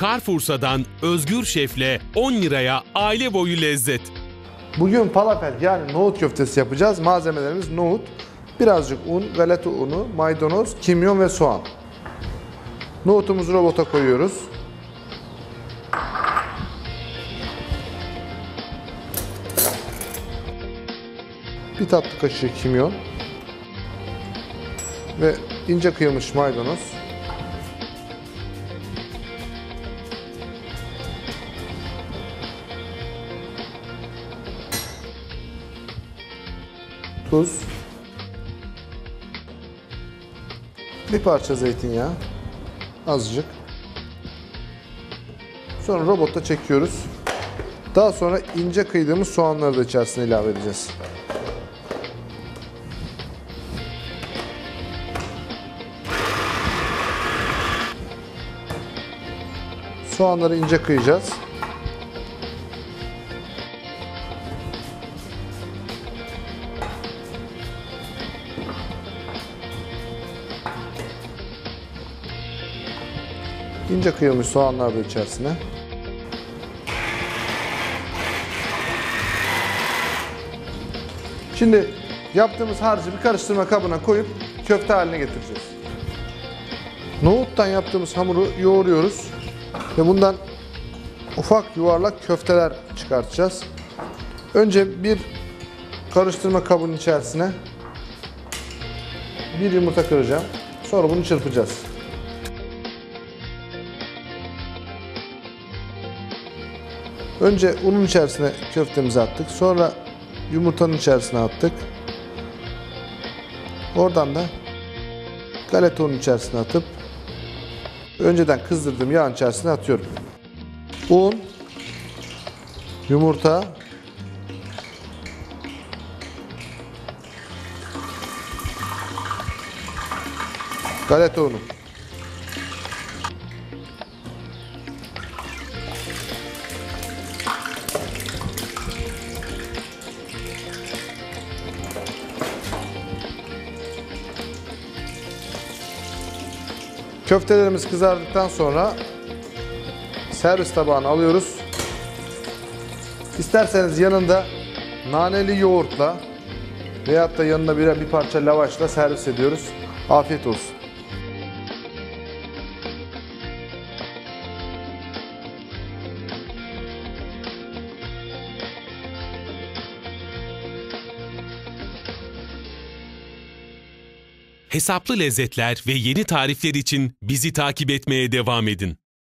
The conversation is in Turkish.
Carrefour'dan Özgür Şef'le 10 liraya aile boyu lezzet. Bugün falafel yani nohut köftesi yapacağız. Malzemelerimiz nohut, birazcık un, galeta unu, maydanoz, kimyon ve soğan. Nohutumuzu robota koyuyoruz. Bir tatlı kaşığı kimyon ve ince kıyılmış maydanoz. Tuz, bir parça zeytinyağı, azıcık. Sonra robotta çekiyoruz. Daha sonra ince kıydığımız soğanları da içerisine ilave edeceğiz. Soğanları ince kıyacağız. İnce kıyılmış soğanlar da içerisine. Şimdi yaptığımız harcı bir karıştırma kabına koyup köfte haline getireceğiz. Nohuttan yaptığımız hamuru yoğuruyoruz ve bundan ufak yuvarlak köfteler çıkartacağız. Önce bir karıştırma kabının içerisine bir yumurta kıracağım. Sonra bunu çırpacağız. Önce unun içerisine köftemizi attık. Sonra yumurtanın içerisine attık. Oradan da galeta unun içerisine atıp önceden kızdırdığım yağın içerisine atıyorum. Un, yumurta, galeta unu. Köftelerimiz kızardıktan sonra servis tabağına alıyoruz. İsterseniz yanında naneli yoğurtla veyahut da yanına bir, bir parça lavaşla servis ediyoruz. Afiyet olsun. Hesaplı lezzetler ve yeni tarifler için bizi takip etmeye devam edin.